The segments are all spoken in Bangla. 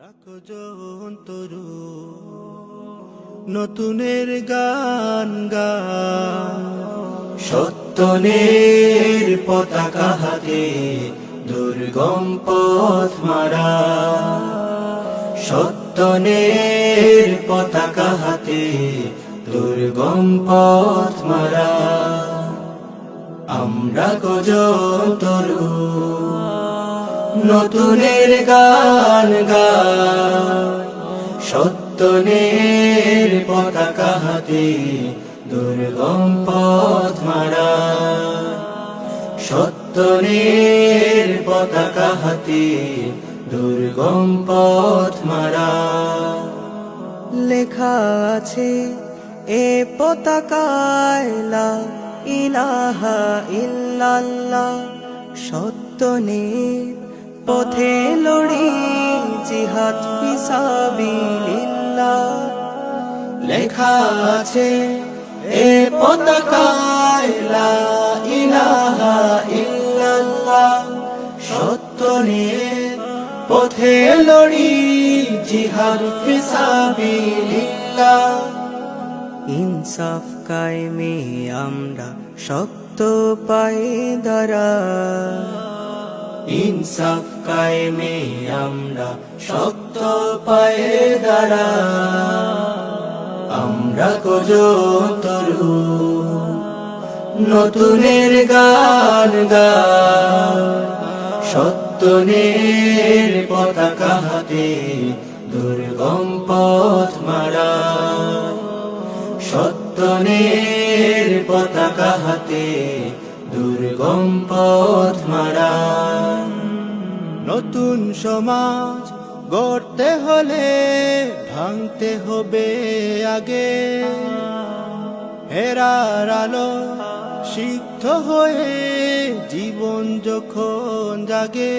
রাখো তরু, নতুনের গান গা। সত্যনের পতাকা হাতে দুর্গম পথ মারা। সত্যনের পতাকা হাতে দুর্গম পথ মারা। আমরা গজন তরু নতুনের গান গা সত্যনের পতাকা হাতে দুর্গম পথ মারা। সত্যনের পতাকা হাতে দুর্গম পথ মারা। লেখা আছে, এ পতাকায় লা ইলাহা ইল্লাল্লাহ, সত্যনের পথে লড়ি, জিহাদ ফিসাবিলিল্লাহ লেখা আছে, এ পতাকায় লা ইলাহা ইল্লাল্লাহ। সত্যনের পথে লড়ি, জিহাদ ফিসাবিলিল্লাহ ইনসাফ কায়েমে, আমরা শক্ত পায়ে দাঁড়া ইনসাফ কায়েমে আমরা শক্ত পায়ে দাঁড়া। আমরা কজ তরু নতুনের গান গা। সত্যনের পতাকা হাতে দুর্গম পথ মারা। সত্যনের পতাকা হাতে দুর্গম পথ মারা। নতুন সমাজ গড়তে হলে ভাঙতে হবে আগে। হেরার আলো সিদ্ধ হয়ে জীবন যখন জাগে,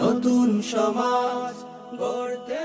নতুন সমাজ গড়তে